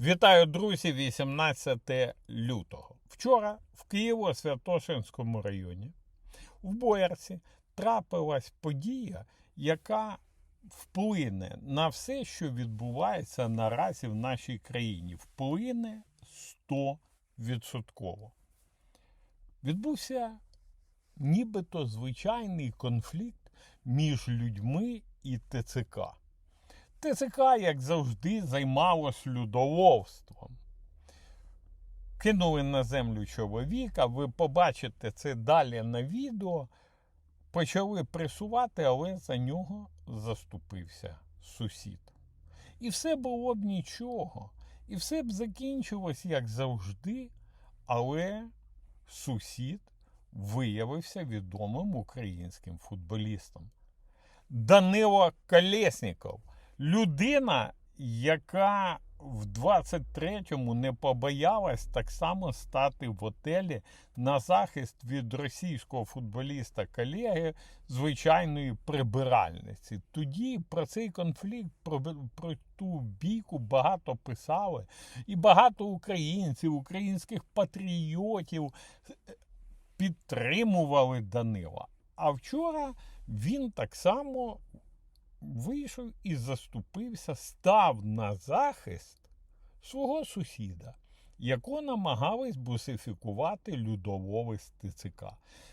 Вітаю, друзі, 18 лютого. Вчора в Києво-Святошинському районі в Боярці трапилась подія, яка вплине на все, що відбувається наразі в нашій країні. Вплине 100%. Відбувся нібито звичайний конфлікт між людьми і ТЦК. ТЦК, як завжди, займалось людоловством. Кинули на землю чоловіка, ви побачите це далі на відео. Почали пресувати, але за нього заступився сусід. І все було б нічого. І все б закінчилось, як завжди, але сусід виявився відомим українським футболістом. Данило Колєсніков – людина, яка в 23-му не побоялась так само стати в отелі на захист від російського футболіста колеги звичайної прибиральниці. Тоді про цей конфлікт, про, про ту бійку багато писали, і багато українців, українських патріотів підтримували Данила. А вчора він так само вийшов і заступився, став на захист свого сусіда, якого намагались бусифікувати людолови з ТЦК.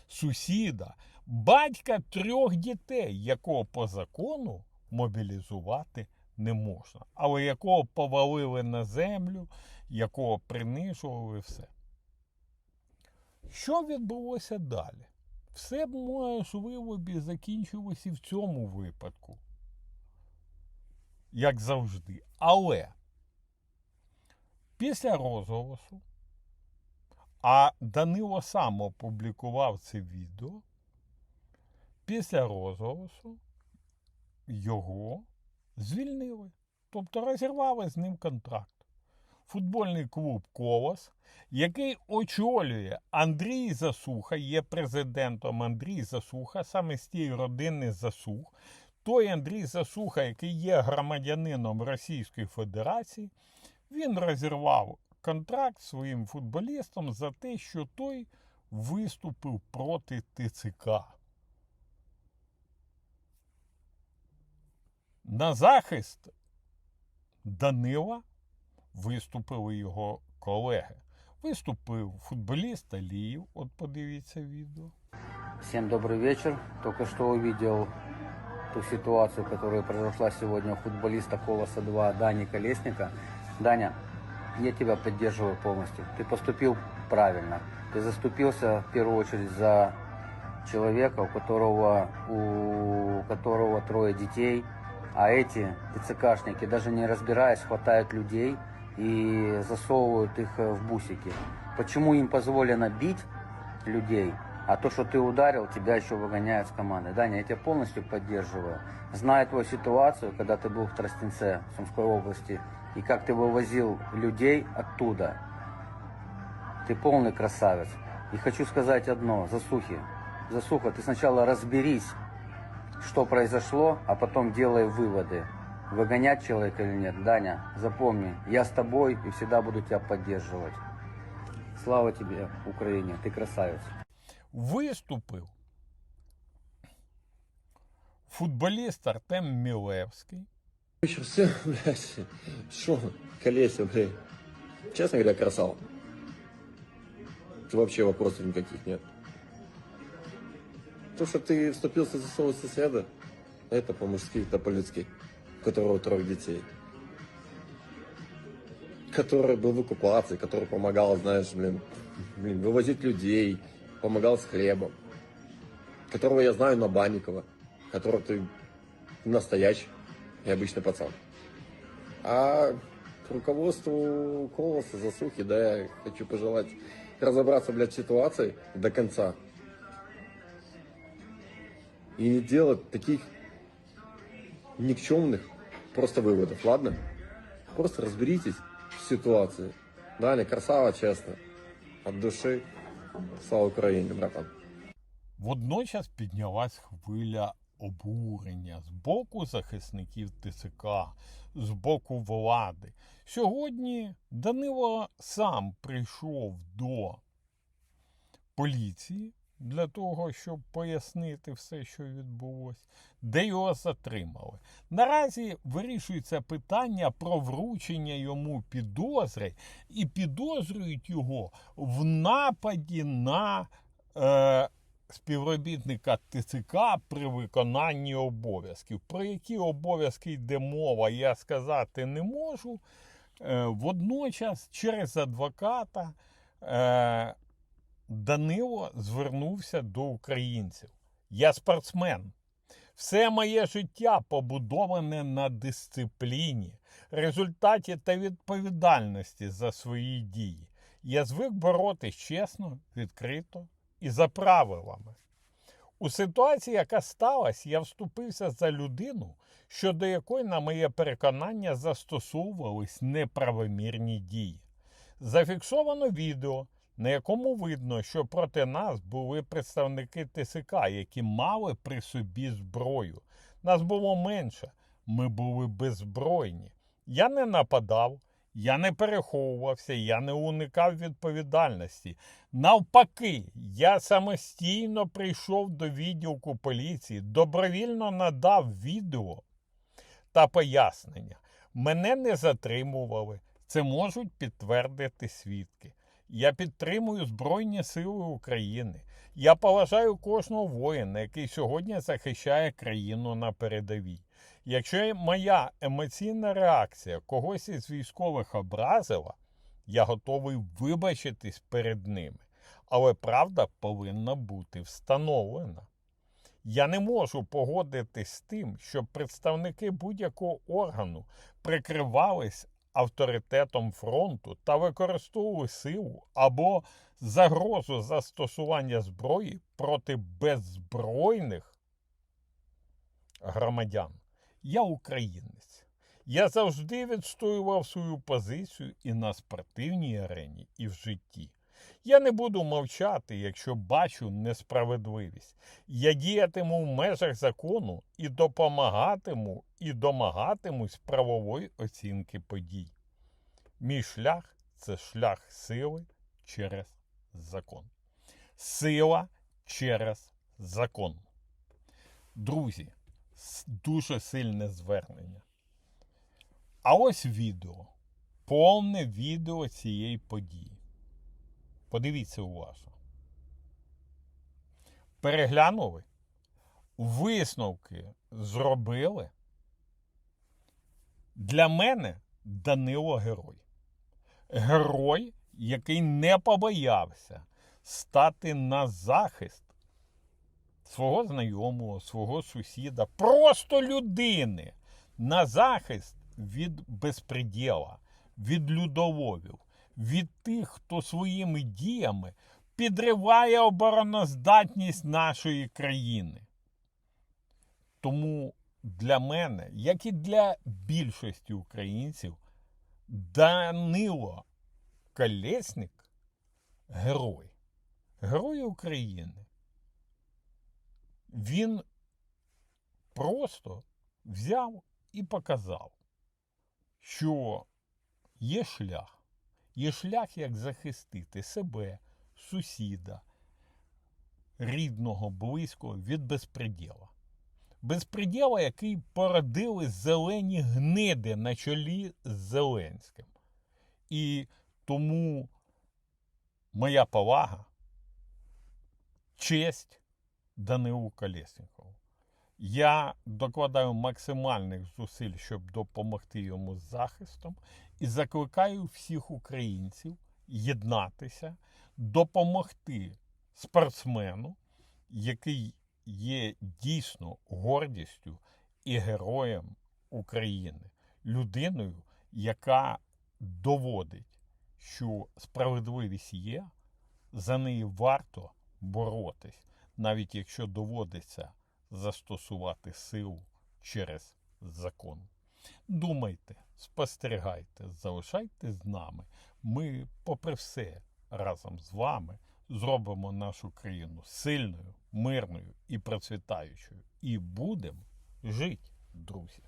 Сусіда, батька трьох дітей, якого по закону мобілізувати не можна, але якого повалили на землю, якого принижували все. Що відбулося далі? Все можливо б і закінчилось і в цьому випадку як завжди. Але після розголосу, а Данило сам опублікував це відео, після розголосу його звільнили. Тобто розірвали з ним контракт. Футбольний клуб Колос, який очолює Андрій Засуха, є президентом Андрій Засуха, саме з тієї родини Засух, той Андрій Засуха, який є громадянином Російської Федерації, він розірвав контракт своїм футболістом за те, що той виступив проти ТЦК. На захист Данила виступили його колеги. Виступив футболіст Аліїв, от подивіться відео. Всем добрый вечер. Только что увидел ту ситуацию, которая произошла сегодня у футболиста Колоса 2 Дани Колесника. Даня, я тебя поддерживаю полностью. Ты поступил правильно. Ты заступился в первую очередь за человека, у которого, у которого трое детей, а эти ТЦКшники, даже не разбираясь, хватают людей и засовывают их в бусики. Почему им позволено бить людей, а то, что ты ударил, тебя еще выгоняют с команды. Даня, я тебя полностью поддерживаю. Зная твою ситуацию, когда ты был в Тростенце, Сумской области, и как ты вывозил людей оттуда, ты полный красавец. И хочу сказать одно, Засухи. Засуха, ты сначала разберись, что произошло, а потом делай выводы. Выгонять человека или нет. Даня, запомни, я с тобой и всегда буду тебя поддерживать. Слава тебе, Украине, ты красавец. Виступив футболіст Артем Мілевський. Вечер, все, блядь, шо, колесо, блядь. Честно говоря, красава. Вообще вопросов никаких нет. То, что ты вступился за своего соседа, это по-мужски, это по-людски. У которого трое детей. Который был в оккупации, который помогал, знаешь, блин, блин, вывозить людей, помогал с хлебом. Которого я знаю на Банникова. Которого ты настоящий и обычный пацан. А к руководству Колоса, Засухи, да, я хочу пожелать разобраться, блядь, ситуации до конца. И не делать таких никчемных просто выводов, ладно? Просто разберитесь в ситуации. Далее, красава, честно. От души. Слава Україні, братан. Водночас піднялась хвиля обурення з боку захисників ТСК, з боку влади. Сьогодні Данило сам прийшов до поліції для того, щоб пояснити все, що відбулося, де його затримали. Наразі вирішується питання про вручення йому підозри, і підозрюють його в нападі на е, співробітника ТЦК при виконанні обов'язків. Про які обов'язки йде мова, я сказати не можу. Е, водночас, через адвоката. Данило звернувся до українців. Я спортсмен. Все моє життя побудоване на дисципліні, результаті та відповідальності за свої дії. Я звик боротись чесно, відкрито і за правилами. У ситуації, яка сталася, я вступився за людину, щодо якої, на моє переконання, застосовувались неправомірні дії. Зафіксовано відео, на якому видно, що проти нас були представники ТСК, які мали при собі зброю. Нас було менше, ми були беззбройні. Я не нападав, я не переховувався, я не уникав відповідальності. Навпаки, я самостійно прийшов до відділку поліції, добровільно надав відео та пояснення. Мене не затримували. Це можуть підтвердити свідки. Я підтримую Збройні Сили України. Я поважаю кожного воїна, який сьогодні захищає країну на передовій. Якщо моя емоційна реакція когось із військових образила, я готовий вибачитись перед ними. Але правда повинна бути встановлена. Я не можу погодитись з тим, щоб представники будь-якого органу прикривались авторитетом фронту та використовували силу або загрозу застосування зброї проти беззбройних громадян. Я українець. Я завжди відстоював свою позицію і на спортивній арені, і в житті. Я не буду мовчати, якщо бачу несправедливість. Я діятиму в межах закону і допомагатиму і домагатимусь правової оцінки подій. Мій шлях це шлях сили через закон. Сила через закон. Друзі, дуже сильне звернення. А ось відео. Повне відео цієї події. Подивіться уважно. Переглянули, висновки зробили. Для мене Данило герой. Герой, який не побоявся стати на захист свого знайомого, свого сусіда, просто людини на захист від безпреділа, від людоловів, від тих, хто своїми діями підриває обороноздатність нашої країни. Тому для мене, як і для більшості українців, Данило Колєснік герой. Герой України. Він просто взяв і показав, що є шлях. Є шлях, як захистити себе, сусіда, рідного, близького від безпреділа. Безпреділа, який породили зелені гниди на чолі з Зеленським. І тому моя повага, честь Данилу Колєснікову. Я докладаю максимальних зусиль, щоб допомогти йому з захистом, і закликаю всіх українців єднатися, допомогти спортсмену, який є дійсно гордістю і героєм України, людиною, яка доводить, що справедливість є, за неї варто боротись, навіть якщо доводиться застосувати силу через закон. Думайте, спостерігайте, залишайтесь з нами. Ми, попри все, разом з вами зробимо нашу країну сильною, мирною і процвітаючою. І будемо жити, друзі.